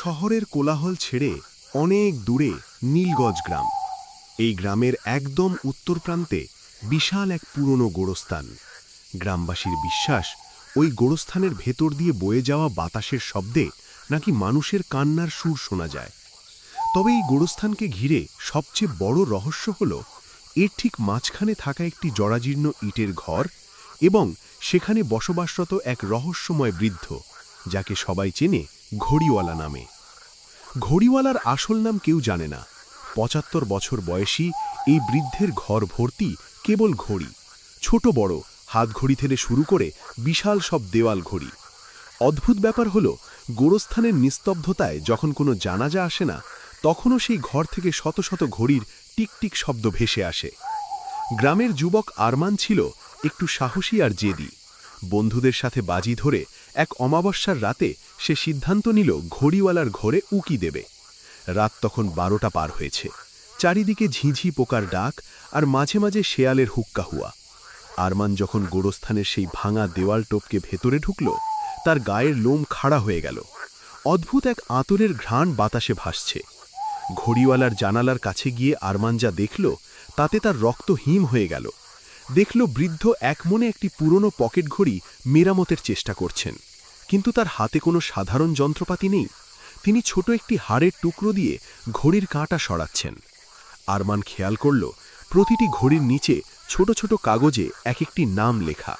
শহরের কোলাহল ছেড়ে অনেক দূরে নীলগজ গ্রাম। এই গ্রামের একদম উত্তর প্রান্তে বিশাল এক পুরনো গোরস্থান। গ্রামবাসীর বিশ্বাস, ওই গোরস্থানের ভেতর দিয়ে বয়ে যাওয়া বাতাসের শব্দে নাকি মানুষের কান্নার সুর শোনা যায়। তবে এই গোরস্থানকে ঘিরে সবচেয়ে বড় রহস্য হল, এর ঠিক মাঝখানে থাকা একটি জরাজীর্ণ ইটের ঘর এবং সেখানে বসবাসরত এক রহস্যময় বৃদ্ধ, যাকে সবাই চেনে ঘড়িওয়ালা নামে। ঘড়িওয়ালার আসল নাম কেউ জানে না। পঁচাত্তর বছর বয়সী এই বৃদ্ধের ঘর ভর্তি কেবল ঘড়ি। ছোট বড়, হাত ঘড়ি থেকে শুরু করে বিশাল সব দেওয়াল ঘড়ি। অদ্ভুত ব্যাপার হল, গোরস্থানের নিস্তব্ধতায় যখন কোনো জানাজা আসে না, তখনও সেই ঘর থেকে শত শত ঘড়ির টিকটিক শব্দ ভেসে আসে। গ্রামের যুবক আরমান ছিল একটু সাহসী আর জেদি। বন্ধুদের সাথে বাজি ধরে এক অমাবস্যার রাতে সে সিদ্ধান্ত নিল ঘড়িওয়ালার ঘরে উকি দেবে। রাত তখন বারোটা পার হয়েছে। চারিদিকে ঝিঝি পোকার ডাক আর মাঝে মাঝে শেয়ালের হুক্কা হুয়া। আরমান যখন গোরস্থানের সেই ভাঙা দেওয়াল টোপকে ভেতরে ঢুকল, তার গায়ের লোম খাড়া হয়ে গেল। অদ্ভুত এক আতরের ঘ্রাণ বাতাসে ভাসছে। ঘড়িওয়ালার জানালার কাছে গিয়ে আরমান যা দেখল, তাতে তার রক্ত হিম হয়ে গেল। দেখল বৃদ্ধ একমনে একটি পুরনো পকেট ঘড়ি মেরামতের চেষ্টা করছেন। কিন্তু তার হাতে কোনো সাধারণ যন্ত্রপাতি নেই। তিনি ছোট একটি হাড়ের টুকরো দিয়ে ঘড়ির কাঁটা সরাচ্ছেন। আরমান খেয়াল করল, প্রতিটি ঘড়ির নিচে ছোট ছোট কাগজে এক একটি নাম লেখা।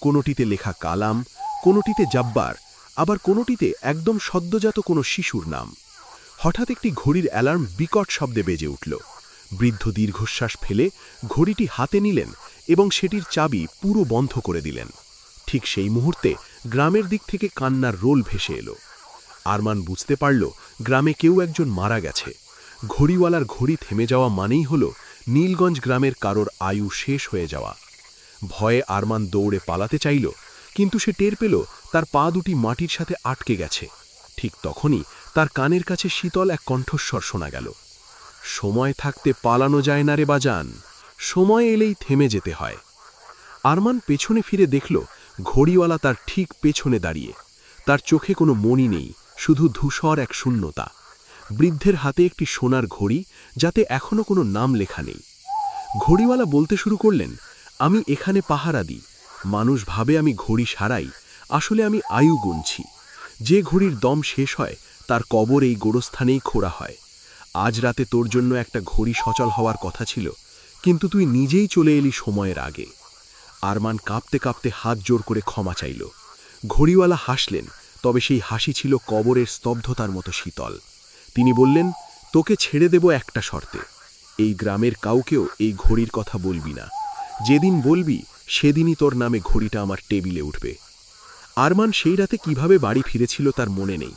কোনোটিতে লেখা কালাম, কোনোটিতে জাব্বার, আবার কোনোটিতে একদম সদ্যজাত কোনো শিশুর নাম। হঠাৎ একটি ঘড়ির অ্যালার্ম বিকট শব্দে বেজে উঠল। বৃদ্ধ দীর্ঘশ্বাস ফেলে ঘড়িটি হাতে নিলেন এবং সেটির চাবি পুরো বন্ধ করে দিলেন। ঠিক সেই মুহূর্তে গ্রামের দিক থেকে কান্নার রোল ভেসে এলো। আরমান বুঝতে পারল, গ্রামে কেউ একজন মারা গেছে। ঘড়িওয়ালার ঘড়ি থেমে যাওয়া মানেই হল, নীলগঞ্জ গ্রামের কারোর আয়ু শেষ হয়ে যাওয়া। ভয়ে আরমান দৌড়ে পালাতে চাইল, কিন্তু সে টের পেল, তার পা দুটি মাটির সাথে আটকে গেছে। ঠিক তখনই তার কানের কাছে শীতল এক কণ্ঠস্বর শোনা গেল। সময় থাকতে পালানো যায় না রে বাজান, সময় এলেই থেমে যেতে হয়। আরমান পেছনে ফিরে দেখল ঘড়িওয়ালা তার ঠিক পেছনে দাঁড়িয়ে। তার চোখে কোনো মণি নেই, শুধু ধূসর এক শূন্যতা। বৃদ্ধের হাতে একটি সোনার ঘড়ি, যাতে এখনও কোনো নাম লেখা নেই। ঘড়িওয়ালা বলতে শুরু করলেন, আমি এখানে পাহারা দিই। মানুষ ভাবে আমি ঘড়ি সারাই, আসলে আমি আয়ু গুনছি। যে ঘড়ির দম শেষ হয়, তার কবর এই গোরস্থানেই খোড়া হয়। আজ রাতে তোর জন্য একটা ঘড়ি সচল হওয়ার কথা ছিল, কিন্তু তুই নিজেই চলে এলি সময়ের আগে। আরমান কাঁপতে কাঁপতে হাত জোর করে ক্ষমা চাইল। ঘড়িওয়ালা হাসলেন, তবে সেই হাসি ছিল কবরের স্তব্ধতার মতো শীতল। তিনি বললেন, তোকে ছেড়ে দেব একটা শর্তে। এই গ্রামের কাউকেও এই ঘড়ির কথা বলবি না। যেদিন বলবি, সেদিনই তোর নামে ঘড়িটা আমার টেবিলে উঠবে। আরমান সেই রাতে কীভাবে বাড়ি ফিরেছিল তার মনে নেই।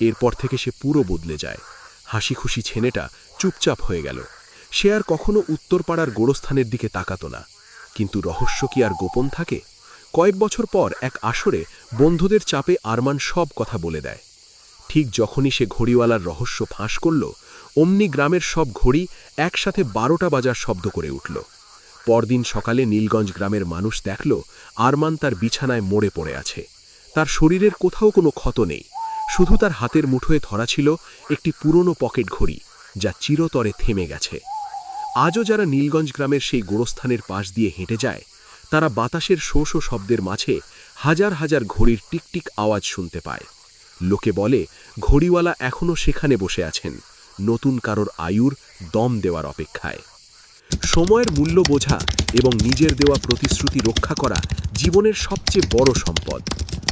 এরপর থেকে সে পুরো বদলে যায়। হাসি খুশি ছেলেটা চুপচাপ হয়ে গেল। সে আর কখনো উত্তরপাড়ার গোরস্থানের দিকে তাকাত না। কিন্তু রহস্য কি আর গোপন থাকে? কয়েক বছর পর এক আসরে বন্ধুদের চাপে আরমান সব কথা বলে দেয়। ঠিক যখনই সে ঘড়িওয়ালার রহস্য ফাঁস করল, অমনি গ্রামের সব ঘড়ি একসাথে বারোটা বাজার শব্দ করে উঠল। পরদিন সকালে নীলগঞ্জ গ্রামের মানুষ দেখল, আরমান তার বিছানায় মরে পড়ে আছে। তার শরীরের কোথাও কোনো ক্ষত নেই। শুধু তার হাতের মুঠোয় ধরা ছিল একটি পুরনো পকেট ঘড়ি, যা চিরতরে থেমে গেছে। আজও যারা নীলগঞ্জ গ্রামের সেই গোরস্থানের পাশ দিয়ে হেঁটে যায়, তারা বাতাসের শো শো শব্দের মাঝে হাজার হাজার ঘড়ির টিকটিক আওয়াজ শুনতে পায়। লোকে বলে, ঘড়িওয়ালা এখনও সেখানে বসে আছেন। নতুন কারোর আয়ুর দম দেওয়ার অপেক্ষায়। সময়ের মূল্য বোঝা এবং নিজের দেওয়া প্রতিশ্রুতি রক্ষা করা জীবনের সবচেয়ে বড় সম্পদ।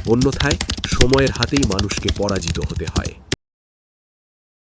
অন্যথায় সময়ের হাতেই মানুষকে পরাজিত হতে হয়।